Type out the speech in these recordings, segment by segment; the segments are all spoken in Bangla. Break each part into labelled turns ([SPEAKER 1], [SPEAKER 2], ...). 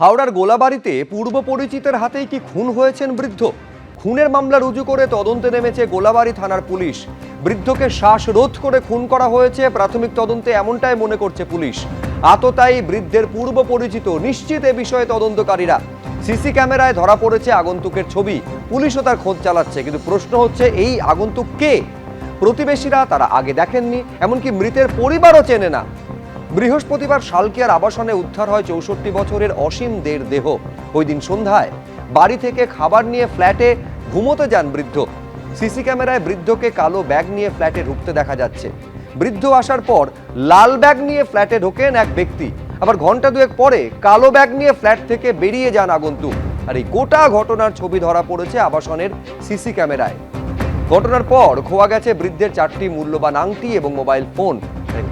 [SPEAKER 1] হাওড়ার গোলাবাড়িতে পূর্ব পরিচিতের হাতেই কি খুন হয়েছেন বৃদ্ধ? খুনের মামলা রুজু করে তদন্তে নেমেছে গোলাবাড়ি থানার পুলিশ। বৃদ্ধকে শ্বাসরোধ করে খুন করা হয়েছে, প্রাথমিক তদন্তে এমনটাই মনে করছে পুলিশ। আততায়ী বৃদ্ধের পূর্ব পরিচিত নিশ্চিত এ বিষয়ে তদন্তকারীরা। সিসি ক্যামেরায় ধরা পড়েছে আগন্তুকের ছবি। পুলিশও তার খোঁজ চালাচ্ছে, কিন্তু প্রশ্ন হচ্ছে, এই আগন্তুক কে? প্রতিবেশীরা তারা আগে দেখেননি, এমনকি মৃতের পরিবারও চেনে না। বৃহস্পতিবার শালকিয়ার আবাসনে উদ্ধার হয় চৌষট্টি বছরের অসীম দের দেহ। ওই দিন সন্ধ্যায় বাড়ি থেকে খাবার নিয়ে ফ্ল্যাটে ঘুমোতে যান বৃদ্ধ। সিসি ক্যামেরায় বৃদ্ধকে কালো ব্যাগ নিয়ে ফ্ল্যাটে ঢুকতে দেখা যাচ্ছে। বৃদ্ধ আসার পর লাল ব্যাগ নিয়ে ফ্ল্যাটে ঢোকেন এক ব্যক্তি। আবার ঘণ্টা দুয়েক পরে কালো ব্যাগ নিয়ে ফ্ল্যাট থেকে বেরিয়ে যান আগন্তুক। আর এই গোটা ঘটনার ছবি ধরা পড়েছে আবাসনের সিসি ক্যামেরায়। ঘটনার পর খোয়া গেছে বৃদ্ধের চারটি মূল্যবান আংটি এবং মোবাইল ফোন।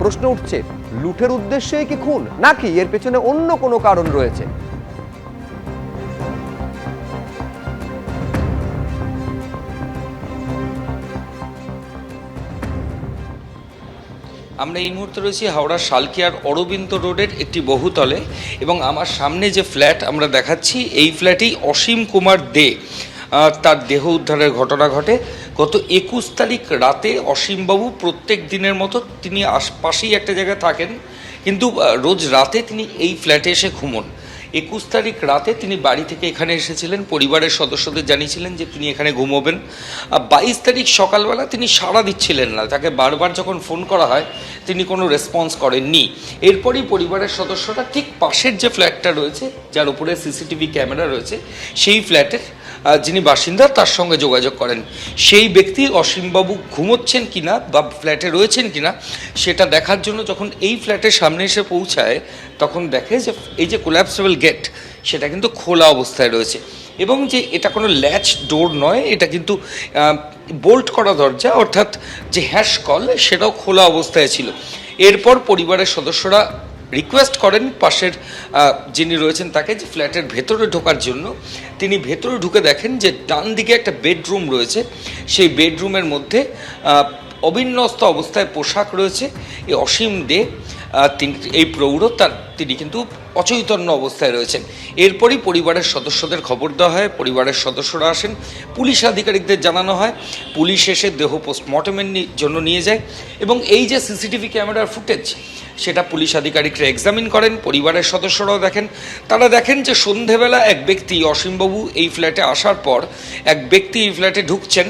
[SPEAKER 1] প্রশ্ন উঠছে লুঠের উদ্দেশ্যেই কি খুন? নাকি এর পেছনে অন্য কোনো কারণ রয়েছে?
[SPEAKER 2] আমরা এই মুহূর্তে রয়েছি হাওড়া শালকিয়ার অরবিন্দ রোডের একটি বহুতলে এবং আমার সামনে যে ফ্ল্যাট আমরা দেখাচ্ছি, এই ফ্ল্যাটেই অসীম কুমার দে। তার দেহ উদ্ধারের ঘটনা ঘটে। গত একুশ তারিখ রাতে অসীমবাবু প্রত্যেক দিনের মতো তিনি আশপাশেই একটা জায়গায় থাকেন। কিন্তু রোজ রাতে তিনি এই ফ্ল্যাটে এসে ঘুমন। একুশ তারিখ রাতে তিনি বাড়ি থেকে এখানে এসেছিলেন। পরিবারের সদস্যদের জানিয়েছিলেন যে তিনি এখানে ঘুমোবেন। আর বাইশ তারিখ সকালবেলা তিনি সাড়া দিচ্ছিলেন না। তাকে বারবার যখন ফোন করা হয়, তিনি কোনো রেসপন্স করেননি। এরপরই পরিবারের সদস্যরা ঠিক পাশের যে ফ্ল্যাটটা রয়েছে, যার উপরে সিসিটিভি ক্যামেরা রয়েছে, সেই ফ্ল্যাটের যিনি বাসিন্দা, তার সঙ্গে যোগাযোগ করেন। সেই ব্যক্তি অসীমবাবু ঘুমোচ্ছেন কিনা বা ফ্ল্যাটে রয়েছেন কিনা, সেটা দেখার জন্য যখন এই ফ্ল্যাটের সামনে এসে পৌঁছায় তখন দেখে যে এই যে কোল্যাপসেবল গেট সেটা কিন্তু খোলা অবস্থায় রয়েছে। এবং যে এটা কোনো ল্যাচ ডোর নয়, এটা কিন্তু বোল্ট করা দরজা, অর্থাৎ যে হ্যাশ কল সেটাও খোলা অবস্থায় ছিল। এরপর পরিবারের সদস্যরা রিকোয়েস্ট করেন পাশের যিনি রয়েছেন তাকে যে ফ্ল্যাটের ভেতরে ঢোকার জন্য। তিনি ভেতরে ঢুকে দেখেন যে ডান দিকে একটা বেডরুম রয়েছে। সেই বেডরুমের মধ্যে অবিন্যস্ত অবস্থায় পোশাক রয়েছে। এই অসীম দে তিনি এই প্রৌঢ় তার তিনি কিন্তু অচৈতন্য অবস্থায় রয়েছেন। এরপরই পরিবারের সদস্যদের খবর দেওয়া হয়, পরিবারের সদস্যরা আসেন, পুলিশ আধিকারিকদের জানানো হয়, পুলিশ এসে দেহ পোস্টমর্টমের জন্য নিয়ে যায় এবং এই যে সিসিটিভি ক্যামেরার ফুটেজ, সেটা পুলিশ আধিকারিকরা এক্সামিন করেন, পরিবারের সদস্যরাও দেখেন। তারা দেখেন যে সন্ধেবেলা এক ব্যক্তি অসীমবাবু এই ফ্ল্যাটে আসার পর এক ব্যক্তি এই ফ্ল্যাটে ঢুকছেন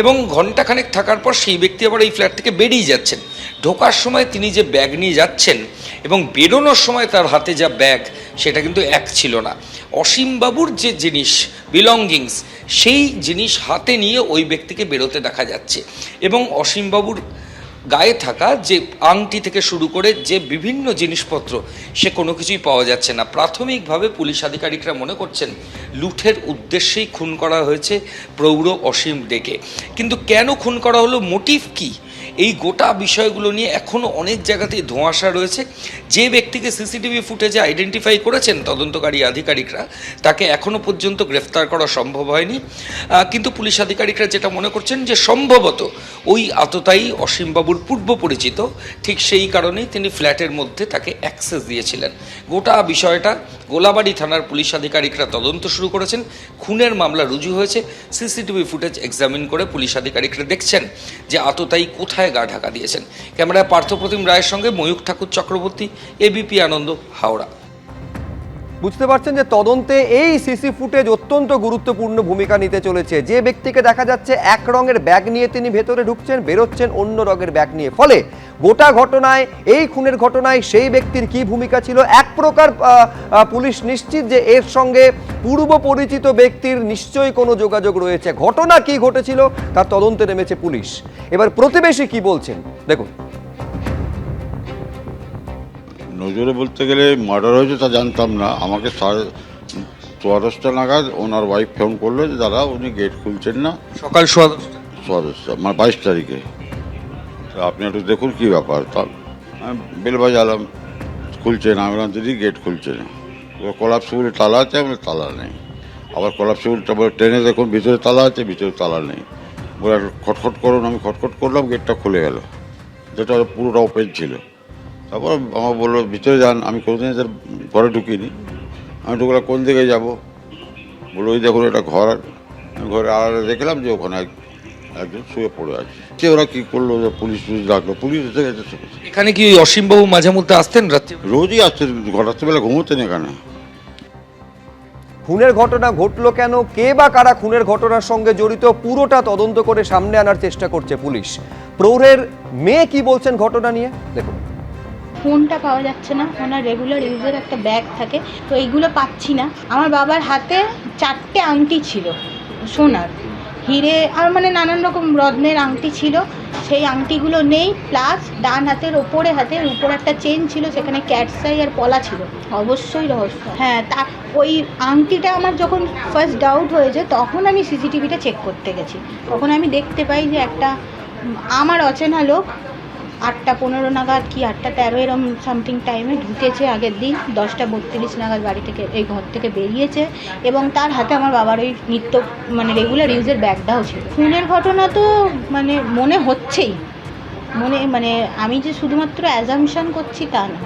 [SPEAKER 2] এবং ঘন্টাখানেক থাকার পর সেই ব্যক্তি আবার এই ফ্ল্যাট থেকে বেরিয়ে যাচ্ছেন। ঢোকার সময় তিনি যে ব্যাগ নিয়ে যাচ্ছেন এবং বেরোনোর সময় তার হাতে যা ব্যাগ, সেটা কিন্তু এক ছিল না। অসীমবাবুর যে জিনিস বিলঙ্গিংস সেই জিনিস হাতে নিয়ে ওই ব্যক্তিকে বেরোতে দেখা যাচ্ছে। এবং অসীমবাবুর গায়ে থাকা যে আংটি থেকে শুরু করে যে বিভিন্ন জিনিসপত্র, সে কোনো কিছুই পাওয়া যাচ্ছে না। প্রাথমিকভাবে পুলিশ আধিকারিকরা মনে করছেন, লুঠের উদ্দেশ্যেই খুন করা হয়েছে প্রৌঢ় অসীম ডেকে। কিন্তু কেন খুন করা হলো, মোটিভ কি? এই গোটা বিষয়গুলো নিয়ে এখনও অনেক জায়গাতেই ধোঁয়াশা রয়েছে। যে ব্যক্তিকে সিসিটিভি ফুটেজে আইডেন্টিফাই করেছেন তদন্তকারী আধিকারিকরা, তাকে এখনও পর্যন্ত গ্রেফতার করা সম্ভব হয়নি। কিন্তু পুলিশ আধিকারিকরা যেটা মনে করছেন যে সম্ভবত ওই আততায়ী অসীমবাবুর পূর্ব পরিচিত, ঠিক সেই কারণেই তিনি ফ্ল্যাটের মধ্যে তাকে অ্যাক্সেস দিয়েছিলেন। গোটা বিষয়টা গোলাবাড়ি থানার পুলিশ আধিকারিকরা তদন্ত শুরু করেছেন, খুনের মামলা রুজু হয়েছে, সিসিটিভি ফুটেজ এক্সামিন করে পুলিশ আধিকারিকরা দেখছেন যে আততায়ী কোথায় গা ঢাকা দিয়েছেন। ক্যামেরায় পার্থপ্রতিম রায়ের সঙ্গে ময়ূক ঠাকুর চক্রবর্তী এবিপি আনন্দ, হাওড়া।
[SPEAKER 1] বুঝতে পারছেন যে তদন্তে এই সিসি ফুটেজ অত্যন্ত গুরুত্বপূর্ণ ভূমিকা নিতে চলেছে। যে ব্যক্তিকে দেখা যাচ্ছে এক রঙের ব্যাগ নিয়ে তিনি ভেতরে ঢুকছেন, বেরোচ্ছেন অন্য রঙের ব্যাগ নিয়ে। ফলে গোটা ঘটনায়, এই খুনের ঘটনায় সেই ব্যক্তির কি ভূমিকা ছিল? এক প্রকার পুলিশ নিশ্চিত যে এর সঙ্গে পূর্ব পরিচিত ব্যক্তির নিশ্চয়ই কোনো যোগাযোগ রয়েছে। ঘটনা কি ঘটেছিল, তার তদন্তে নেমেছে পুলিশ। এবার প্রতিবেশী কি বলছেন? দেখুন।
[SPEAKER 3] নজরে বলতে গেলে মার্ডার হয়েছে তা জানতাম না। আমাকে সাড়ে সোয়া দশটা নাগাদ ওনার ওয়াইফ ফোন করল যে দাদা উনি গেট খুলছেন না।
[SPEAKER 2] সকাল সোয়া।
[SPEAKER 3] সোয়া দশটা মানে বাইশ তারিখে। তা আপনি একটু দেখুন কী ব্যাপার। তা আমি বেল বাজালাম খুলছে না আমি বললাম দিদি গেট খুলছে না। কলাপ সুগুলি তালা আছে? আমি তালা নেই। আবার কলাপ সুগুলিটা বলে ট্রেনে দেখুন ভিতরে তালা আছে ভিতরে তালা নেই। বলে খটখট করুন। আমি খটখট করলাম গেটটা খুলে গেল। যেটা পুরোটা ওপেন ছিল। তারপর আমার বলল ভিতরে যান আমি কোনোদিন এদের ঘরে ঢুকিনি। আমি ঢুকলাম কোন দিকে যাব? বলে ওই দেখুন একটা ঘর। আমি ঘরে আড়ালে দেখলাম যে ওখানে এক- একজন শুয়ে পড়ে আছে। সে ওরা কী করল? যে পুলিশ টুলিশ ডাকলো। পুলিশ এসে গেছে
[SPEAKER 2] এখানে কি অসীমবাবু মাঝে মধ্যে আসতেন রাত্রে?
[SPEAKER 3] রোজই আসছে ঘটাত্রিবেলা ঘুমোতেন এখানে।
[SPEAKER 1] খুনের ঘটনা ঘটলো কেন? কে বা কারা খুনের ঘটনার সঙ্গে জড়িত? পুরোটা তদন্ত করে সামনে আনার চেষ্টা করছে পুলিশ। প্রৌঢ়ের মেয়ে কি বলছেন ঘটনা নিয়ে? দেখুন।
[SPEAKER 4] ফোনটা পাওয়া যাচ্ছে না। ওনার রেগুলার ইউজের একটা ব্যাগ থাকে। তো এইগুলো পাচ্ছি না। আমার বাবার হাতে চারটে আংটি ছিল সোনার। হিরে আর মানে নানান রকম রত্নের আংটি ছিল। সেই আংটিগুলো নেই। প্লাস ডান হাতের ওপরে হাতের উপর একটা চেন ছিল সেখানে ক্যাটসাই আর পলা ছিল। অবশ্যই রহস্য। হ্যাঁ তা ওই আংটিটা আমার যখন ফার্স্ট ডাউট হয়েছে তখন আমি সিসিটিভিটা চেক করতে গেছি। তখন আমি দেখতে পাই যে একটা আমার অচেনা লোক আটটা পনেরো নাগাদ কি আটটা তেরো এরম সামথিং টাইমে ঢুকেছে আগের দিন, দশটা বত্রিশ নাগাদ বাড়ি থেকে, এই ঘর থেকে বেরিয়েছে এবং তার হাতে আমার বাবার ওই নিত্য মানে রেগুলার ইউজের ব্যাগটাও ছিল। খুনের ঘটনা তো মানে মনে হচ্ছেই। মনে মানে আমি যে শুধুমাত্র অ্যাজামশান করছি তা না।